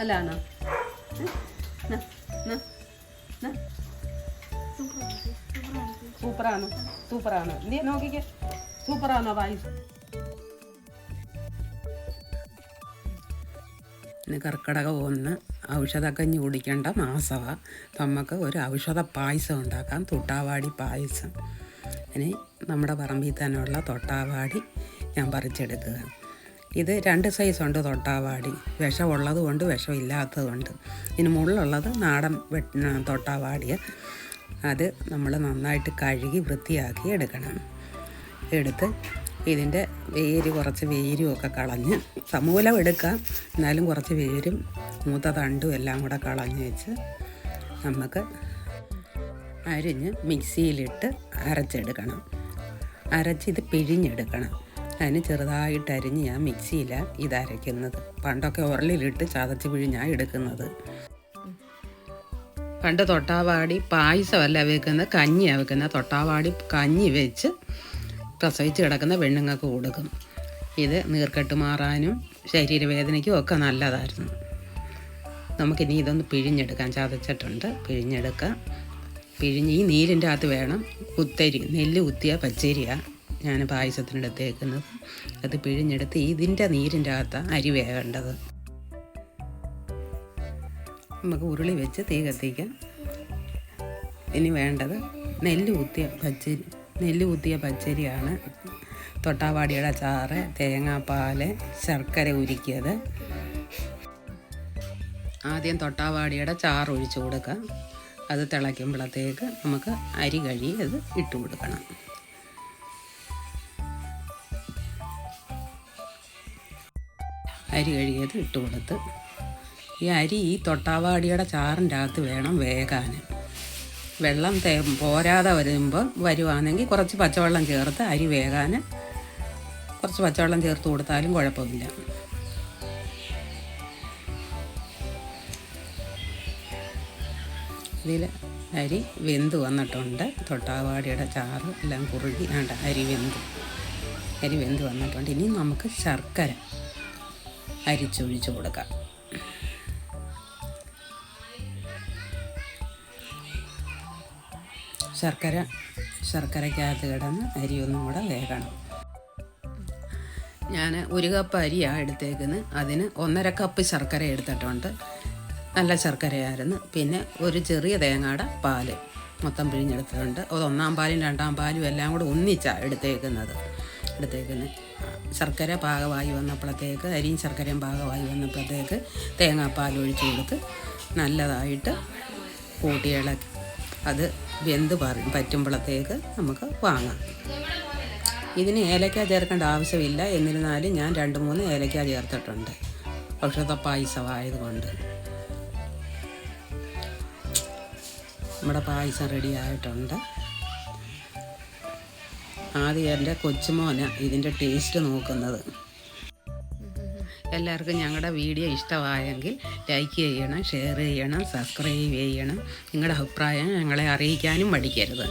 അല്ലാണോ സൂപ്പറാണ് സൂപ്പറാണ്. നീ നോക്കിക്കേ. സൂപ്പറാണോ പായസം പിന്നെ കർക്കിടകം ഒന്ന് ഔഷധക്കഞ്ഞി കുടിക്കേണ്ട മാസമാണ് നമുക്ക് ഒരു ഔഷധ പായസം ഉണ്ടാക്കാം തൊട്ടാവാടി പായസം. ഇനി നമ്മുടെ പറമ്പിൽ തന്നെയുള്ള തൊട്ടാവാടി ഞാൻ പറിച്ചെടുക്കുക. ഇത് രണ്ട് സൈസുണ്ട് തൊട്ടാവാടി. വിഷമുള്ളത് കൊണ്ട് വിഷമില്ലാത്തത് കൊണ്ട് ഇനി മുള്ളുള്ളത് നാടൻ തൊട്ടാവാടിയ. അത് നമ്മൾ നന്നായിട്ട് കഴുകി വൃത്തിയാക്കി എടുക്കണം. എടുത്ത് ഇതിന്റെ വേര് കുറച്ച് വേരും ഒക്കെ കളഞ്ഞ് സമൂലം എടുക്കാം. എന്നാലും കുറച്ച് വേരും മൂത്ത തണ്ടും എല്ലാം കൂടെ കളഞ്ഞ് വെച്ച് നമുക്ക് അരിഞ്ഞ് മിക്സിയിലിട്ട് അരച്ചെടുക്കണം. അരച്ച് ഇത് പിഴിഞ്ഞെടുക്കണം. അതിന് ചെറുതായിട്ട് അരിഞ്ഞ് ഞാൻ മിക്സിയിലാണ് ഇത് അരയ്ക്കുന്നത്. പണ്ടൊക്കെ ഉരലിലിട്ട് ചതച്ച് പിഴിഞ്ഞാണ് എടുക്കുന്നത്. പണ്ട് തൊട്ടാവാടി പായസമല്ല വെക്കുന്ന കഞ്ഞിയാണ് വെക്കുന്നത്. തൊട്ടാവാടി കഞ്ഞി വെച്ച് പ്രസവിച്ച് കിടക്കുന്ന പെണ്ണുങ്ങൾക്ക് കൊടുക്കും. ഇത് നീർക്കെട്ട് മാറാനും ശരീരവേദനയ്ക്കും ഒക്കെ നല്ലതായിരുന്നു. നമുക്കിനി ഇതൊന്ന് പിഴിഞ്ഞെടുക്കാം. ചതച്ചിട്ടുണ്ട്. പിഴിഞ്ഞെടുക്കാം. പിഴിഞ്ഞ് ഈ നീരിന്റെ അകത്ത് വേണം കുത്തരി നെല്ല് കുത്തിയ പച്ചരിയാണ് ഞാൻ പായസത്തിനെടുത്തേക്കുന്നത് അത് പിഴിഞ്ഞെടുത്ത് ഇതിന്റെ നീരിന്റെ അകത്ത് അരി വേവേണ്ടത് നമുക്ക് ഉരുളി വെച്ച് തീ കത്തിക്കാം. ഇനി വേണ്ടത് നെല്ല് കുത്തിയ പച്ചരി നെല്ല് കുത്തിയ പച്ചരിയാണ് തൊട്ടാവാടിയുടെ ചാറ് തേങ്ങാപ്പാൽ ശർക്കര ഉരുക്കിയത്. ആദ്യം തൊട്ടാവാടിയുടെ ചാറ് ഒഴിച്ചു കൊടുക്കുക അത് തിളയ്ക്കുമ്പോഴത്തേക്ക് നമുക്ക് അരി കഴുകി അത് ഇട്ട് കൊടുക്കണം. അരി കഴുകിയത് ഇട്ട് കൊടുത്ത്. ഈ അരി ഈ തൊട്ടാവാടിയുടെ ചാറിന്റെ അകത്ത് വേണം വേകാൻ. വെള്ളം തേ പോരാതെ വരുമ്പോൾ വരുവാണെങ്കിൽ കുറച്ച് പച്ചവെള്ളം ചേർത്ത് അരി വേകാൻ. കുറച്ച് പച്ചവെള്ളം ചേർത്ത് കൊടുത്താലും കുഴപ്പമില്ല. ഇതിൽ അരി വെന്ത് വന്നിട്ടുണ്ട്. തൊട്ടാവാടിയുടെ ചാറ് എല്ലാം കുറുകി അരി വെന്ത്. അരി വെന്ത് വന്നിട്ടുണ്ട്. ഇനി നമുക്ക് ശർക്കര. അരിച്ചൊഴിച്ച് കൊടുക്കാം. ശർക്കര ശർക്കരയ്ക്കകത്ത് കിടന്ന് അരി ഒന്നും കൂടെ വേകണം. ഞാൻ ഒരു കപ്പ് അരിയാണ് എടുത്തേക്കുന്നത് അതിന് ഒന്നര കപ്പ് ശർക്കര എടുത്തിട്ടുണ്ട്. നല്ല ശർക്കരയായിരുന്നു. പിന്നെ ഒരു ചെറിയ തേങ്ങയുടെ പാൽ മൊത്തം പിഴിഞ്ഞെടുത്തിട്ടുണ്ട്. അത് ഒന്നാം പാലും രണ്ടാം പാലും എല്ലാം കൂടെ ഒന്നിച്ചാണ് എടുത്തേക്കുന്നത്. എടുത്തേക്കുന്നത് ശർക്കര പാകമായി വന്നപ്പോഴത്തേക്ക് അരിയും ശർക്കരയും പാകമായി വന്നപ്പോഴത്തേക്ക് തേങ്ങാപ്പാൽ ഒഴിച്ച് കൊടുത്ത് നല്ലതായിട്ട് കൂട്ടി ഇളക്കി. അത് വെന്ത് പറ പറ്റുമ്പോഴത്തേക്ക് നമുക്ക് വാങ്ങാം. ഇതിന് ഏലക്ക ചേർക്കേണ്ട ആവശ്യമില്ല. എന്നിരുന്നാലും ഞാൻ രണ്ട് മൂന്ന് ഏലക്ക ചേർത്തിട്ടുണ്ട്. ഔഷധ പായസമായതുകൊണ്ട് നമ്മുടെ പായസം റെഡി ആയിട്ടുണ്ട്. ആദ്യം എന്റെ കൊച്ചുമോന ഇതിന്റെ ടേസ്റ്റ് നോക്കുന്നത്. എല്ലാവർക്കും ഞങ്ങളുടെ വീഡിയോ ഇഷ്ടമായെങ്കിൽ ലൈക്ക് ചെയ്യണം ഷെയർ ചെയ്യണം സബ്സ്ക്രൈബ് ചെയ്യണം. നിങ്ങളുടെ അഭിപ്രായം ഞങ്ങളെ അറിയിക്കാനും മടിക്കരുത്.